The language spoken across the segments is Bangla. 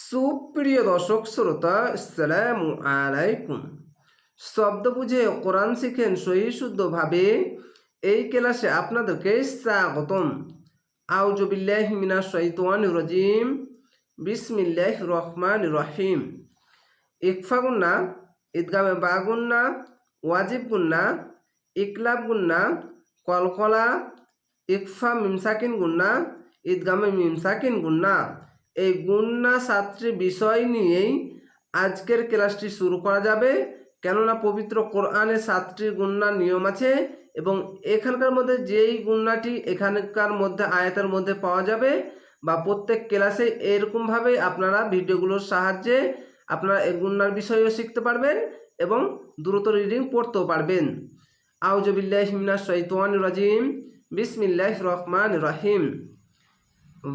সুপ্রিয় দর্শক শ্রোতা, আসসালামু আলাইকুম। শব্দ বুঝে কোরআন শিখেন সহি শুদ্ধভাবে এই ক্লাসে আপনাদেরকে স্বাগতম। আউজবিল্লাহি মিনাশ শাইতানির রাজিম। বিসমিল্লাহ রহমান রহিম। ইকফা গুন্না, ঈদগামে বা গুন্না, ওয়াজিব গুন্না, ইকলাব গুন্না, কলকলা, ইকফা মিমসাকিন গুন্না, ঈদগামে মিমসাকিন গুন্না। এই গুন্না সাতটি বিষয় নিয়েই আজকের ক্লাসটি শুরু করা যাবে। কেননা পবিত্র কোরআনে সাতটি গুন্নার নিয়ম আছে এবং এখানকার মধ্যে যেই গুন্নাটি এখানকার মধ্যে আয়াতের মধ্যে পাওয়া যাবে বা প্রত্যেক ক্লাসে এরকমভাবে আপনারা ভিডিওগুলোর সাহায্যে আপনারা এই গুন্নার বিষয়েও শিখতে পারবেন এবং দ্রুত রিডিং পড়তেও পারবেন। আউজবিল্লাহ হিমিনা শৈতান রাজিম। বিসমিল্লাহ রহমান রহিম।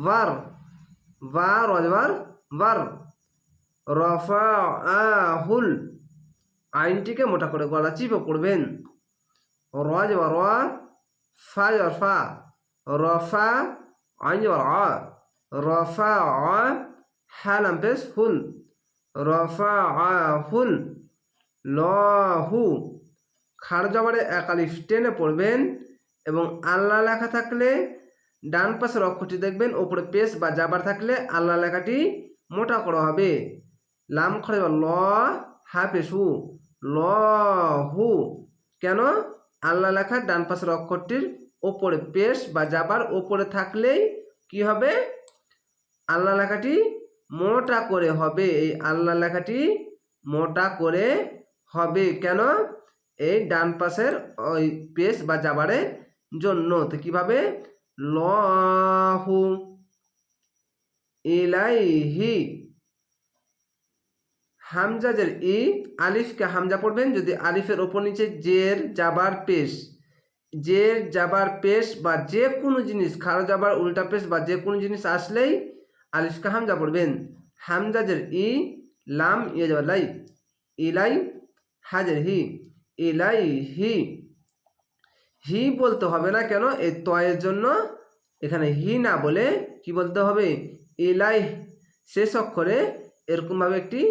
ওয়ার বা রজবার বার রফা আহুল আইনটিকে মোটা করে গলা চিপে পড়বেন। রজ বা র ফা যাবার ফা রফা আইন যাবার আ রফা আ হালাম পেশ হুল রফা আহুল লহু খাড় জবারে একালিফ টেনে পড়বেন এবং আল্লাহ লেখা থাকলে ডান পাশের অক্ষরটি দেখবেন, ওপরে পেস বা জাবার থাকলে আল্লাহ লেখাটি মোটা করা হবে। লাম খড়ে ল, হা পেশু, ল, হু। কেন? আল্লাহ লেখার ডান পাশের অক্ষরটির ওপরে পেশ বা জাবার ওপরে থাকলেই কি হবে? আল্লাহ লেখাটি মোটা করে হবে। এই আল্লাহ লেখাটি মোটা করে হবে। কেন? এই ডান পাশের ওই পেশ বা জাবারের জন্য। তো কীভাবে? লহু ইলাইহি। হামজাজের ই, আলিফকে হামজা পড়বেন, যদি আলিফের ওপর নিচে জের, জাবার পেশ, জের, জাবার পেশ বা যে কোনো জিনিস, খাড়া জাবার, উল্টা পেশ বা যে কোনো জিনিস আসলেই আলিফকে হামজা পড়বেন। হামজাজের ই, লাম ইয়ে যাবার লাই, ইলাই, হাজের হি ইলাই হি হি বলতে হবে না কেন? এই তয়ের জন্য এখানে হি না বলে কি বলতে হবে? ইলাই শেষ অক্ষরে এরকমভাবে একটি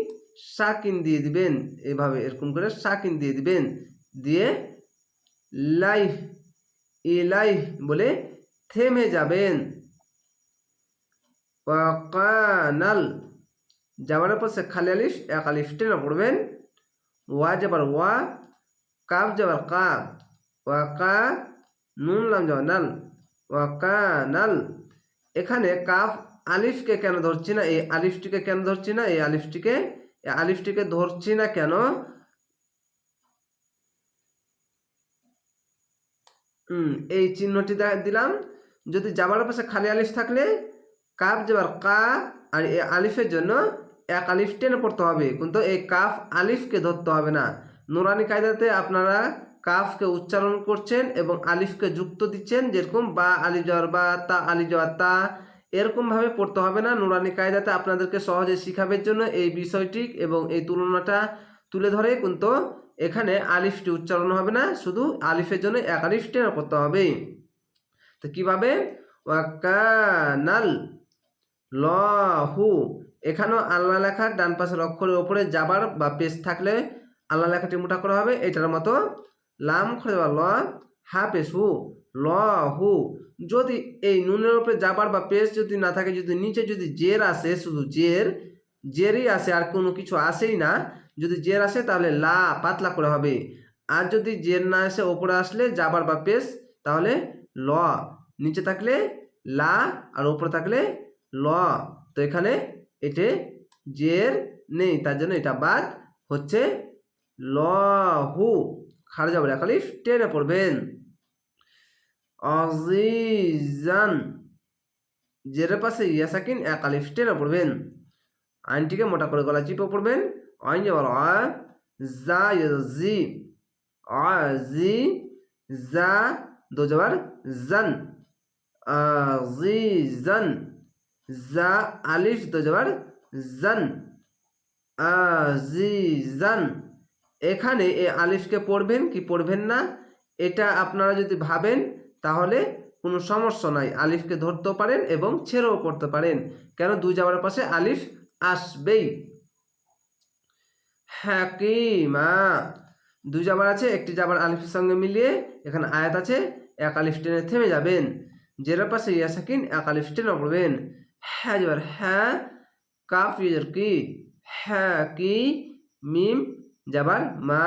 সাকিন দিয়ে দিবেন। এভাবে এরকম করে সাকিন দিয়ে দিবেন। দিয়ে লাই ইলাই বলে থেমে যাবেন। ওয়াকানাল যাবার পাশে খালি আলিফ, এক আলিফ টেনে পড়বেন। ওয়া যাবার ওয়া, কাফ যাবার কা ওয়াকা নুন লাম যাবার নাল। ওয়াকা, নাল। এখানে কাফ আলিফকে কেন ধরছি না? এই আলিফটিকে কেন ধরছি না? এই আলিফটিকে এই আলিফটিকে ধরছি না কেন? হুম, এই চিহ্নটি দিলাম। যদি যাবার পাশে খালি আলিফ থাকলে, কাফ যাবার কা আর এই আলিফের জন্য এক আলিফ টেনে পড়তে হবে। কিন্তু এই কাফ আলিফকে ধরতে হবে না। নুরানি কায়দাতে আপনারা কাফকে উচ্চারণ করছেন এবং আলিফকে যুক্ত দিচ্ছেন, যেরকম বা আলি যাওয়ার বা, তা আলি যাওয়ার তা, এরকমভাবে পড়তে হবে না। নুরানি কায়দাতে আপনাদেরকে সহজে শিখাবের জন্য এই বিষয়টি এবং এই তুলনাটা তুলে ধরে কিন্তু এখানে আলিফটি উচ্চারণ হবে না, শুধু আলিফের জন্য এক আলিফ টেনে করতে হবে। তো কীভাবে? ওয়াকানাল লহু। এখানেও আল্লাহ লেখার ডান পাশের অক্ষরের ওপরে যাবার বা পেশ থাকলে আল্লাহ লেখাটি মোটা করা হবে, এটার মতো লাম খরে ল হা পেশ হু ল হু যদি এই নুনের উপরে যাবার বা পেস যদি না থাকে, যদি নিচে যদি জের আসে, শুধু জের, জেরই আসে, আর কোনো কিছু আসেই না, যদি জের আসে তাহলে লা পাতলা করে হবে। আর যদি জের না আসে, ওপরে আসলে যাবার বা পেস তাহলে ল। নিচে থাকলে লা, আর ওপরে থাকলে ল। তো এখানে এতে জের নেই, তার জন্য এটা বাদ হচ্ছে ল হু খাড়া যাবে একালিফ টেনে পড়বেন। অজিজান জেরের পাশে ইয়াসাকিন একালিফ টেনে পড়বেন। আইনটিকে মোটা করে গলা চিপে পড়বেন। আইন যাবার আ জা জি আ জি জা দো যাবার জান জা আলিফ দো যাবার জান, আজিজান। এখানে এই আলিফকে পড়বেন কি পড়বেন না, এটা আপনারা যদি ভাবেন, তাহলে কোনো সমস্যা নাই। আলিফকে ধরতেও পারেন এবং ছেড়েও করতে পারেন। কেন? দুই যাবার পাশে আলিফ আসবেই। হাকিমা। দুই যাবার আছে, একটি যাবার আলিফের সঙ্গে মিলিয়ে এখানে আয়াত আছে, এক আলিফ টেনে থেমে যাবেন। জেরার পাশে ইয়া সাকিন এক আলিফ টেনে পড়বেন। হ্যাঁ যাবার হ্যাঁ কাফ ইয়ের কি? হ্যাঁ কি? মিম যাবার মা।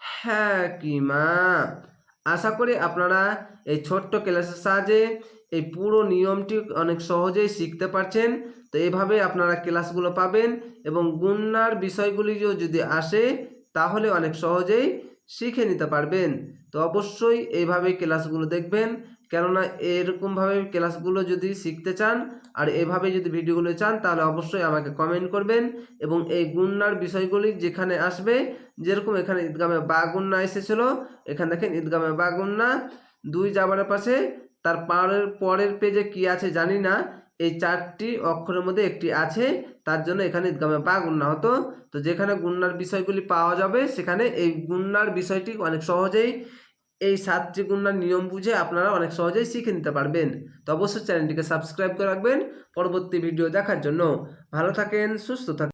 হ্যাঁ কি মা। আশা করি আপনারা এই ছোট্ট ক্লাসের সাহায্যে এই পুরো নিয়মটি অনেক সহজেই শিখতে পারছেন। তো এভাবে আপনারা ক্লাসগুলো পাবেন এবং গুন্নার বিষয়গুলিও যদি আসে তাহলে অনেক সহজেই শিখে নিতে পারবেন। তো অবশ্যই এইভাবে ক্লাসগুলো দেখবেন। কেননা এরকমভাবে ক্লাসগুলো যদি শিখতে চান আর এভাবে যদি ভিডিওগুলো চান, তাহলে অবশ্যই আমাকে কমেন্ট করবেন এবং এই গুন্নার বিষয়গুলি যেখানে আসবে, যেরকম এখানে ঈদগামে বা গুন্না এসেছিল, এখানে দেখেন ঈদগামে বা গুন্না, দুই যাবারের পাশে, তার পাড়ের পরের পেজে কি আছে জানি না, এই চারটি অক্ষরের মধ্যে একটি আছে, তার জন্য এখানে ঈদগামে বা গুন্না হতো। তো যেখানে গুন্নার বিষয়গুলি পাওয়া যাবে, সেখানে এই গুন্নার বিষয়টি অনেক সহজেই এই সাত ত্রিগুণার নিয়ম বুঝে আপনারা অনেক সহজেই শিখে নিতে পারবেন। তো অবশ্যই চ্যানেলটিকে সাবস্ক্রাইব করে রাখবেন। পরবর্তী ভিডিও দেখার জন্য ভালো থাকেন, সুস্থ থাকেন।